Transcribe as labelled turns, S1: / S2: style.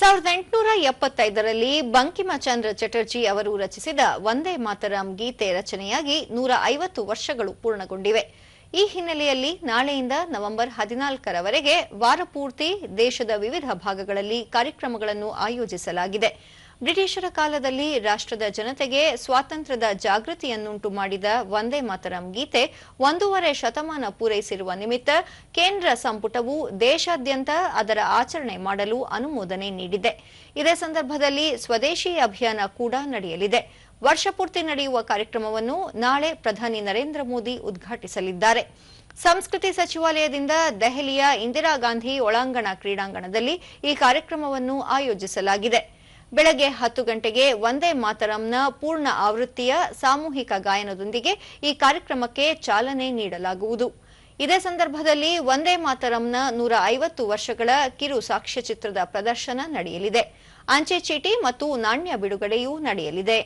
S1: ಸಾವಿರದ ಎಂಟುನೂರ ಎಪ್ಪತ್ತೈದರಲ್ಲಿ ಬಂಕಿಮಚಂದ್ರ ಚಟರ್ಜಿ ಅವರು ರಚಿಸಿದ ವಂದೇ ಮಾತರಂ ಗೀತೆ ರಚನೆಯಾಗಿ ನೂರ ಐವತ್ತು ವರ್ಷಗಳು ಪೂರ್ಣಗೊಂಡಿವೆ. ಈ ಹಿನ್ನೆಲೆಯಲ್ಲಿ ನಾಳೆಯಿಂದ ನವೆಂಬರ್ ಹದಿನಾಲ್ಕರವರೆಗೆ ವಾರಪೂರ್ತಿ ದೇಶದ ವಿವಿಧ ಭಾಗಗಳಲ್ಲಿ ಕಾರ್ಯಕ್ರಮಗಳನ್ನು ಆಯೋಜಿಸಲಾಗಿದೆ. ಬ್ರಿಟಿಷರ ಕಾಲದಲ್ಲಿ ರಾಷ್ಟ್ರದ ಜನತೆಗೆ ಸ್ವಾತಂತ್ರ್ಯದ ಜಾಗೃತಿಯನ್ನುಂಟು ಮಾಡಿದ ವಂದೇ ಮಾತರಂ ಗೀತೆ ಒಂದೂವರೆ ಶತಮಾನ ಪೂರೈಸಿರುವ ನಿಮಿತ್ತ ಕೇಂದ್ರ ಸಂಪುಟವು ದೇಶಾದ್ಯಂತ ಅದರ ಆಚರಣೆ ಮಾಡಲು ಅನುಮೋದನೆ ನೀಡಿದೆ. ಇದೇ ಸಂದರ್ಭದಲ್ಲಿ ಸ್ವದೇಶಿ ಅಭಿಯಾನ ಕೂಡ ನಡೆಯಲಿದೆ. ವರ್ಷಪೂರ್ತಿ ನಡೆಯುವ ಕಾರ್ಯಕ್ರಮವನ್ನು ನಾಳೆ ಪ್ರಧಾನಿ ನರೇಂದ್ರ ಮೋದಿ ಉದ್ಘಾಟಿಸಲಿದ್ದಾರೆ. ಸಂಸ್ಕೃತಿ ಸಚಿವಾಲಯದಿಂದ ದೆಹಲಿಯ ಇಂದಿರಾ ಗಾಂಧಿ ಒಳಾಂಗಣ ಕ್ರೀಡಾಂಗಣದಲ್ಲಿ ಈ ಕಾರ್ಯಕ್ರಮವನ್ನು ಆಯೋಜಿಸಲಾಗಿದೆ. ಬೆಳಗ್ಗೆ ಹತ್ತು ಗಂಟೆಗೆ ವಂದೇ ಮಾತರಂನ ಪೂರ್ಣ ಆವೃತ್ತಿಯ ಸಾಮೂಹಿಕ ಗಾಯನದೊಂದಿಗೆ ಈ ಕಾರ್ಯಕ್ರಮಕ್ಕೆ ಚಾಲನೆ ನೀಡಲಾಗುವುದು. ಇದೇ ಸಂದರ್ಭದಲ್ಲಿ ವಂದೇ ಮಾತರಂನ ನೂರ ಐವತ್ತು ವರ್ಷಗಳ ಕಿರು ಸಾಕ್ಷ್ಯಚಿತ್ರದ ಪ್ರದರ್ಶನ ನಡೆಯಲಿದೆ. ಅಂಚೆ ಚೀಟಿ ಮತ್ತು ನಾಣ್ಯ ಬಿಡುಗಡೆಯೂ ನಡೆಯಲಿದೆ.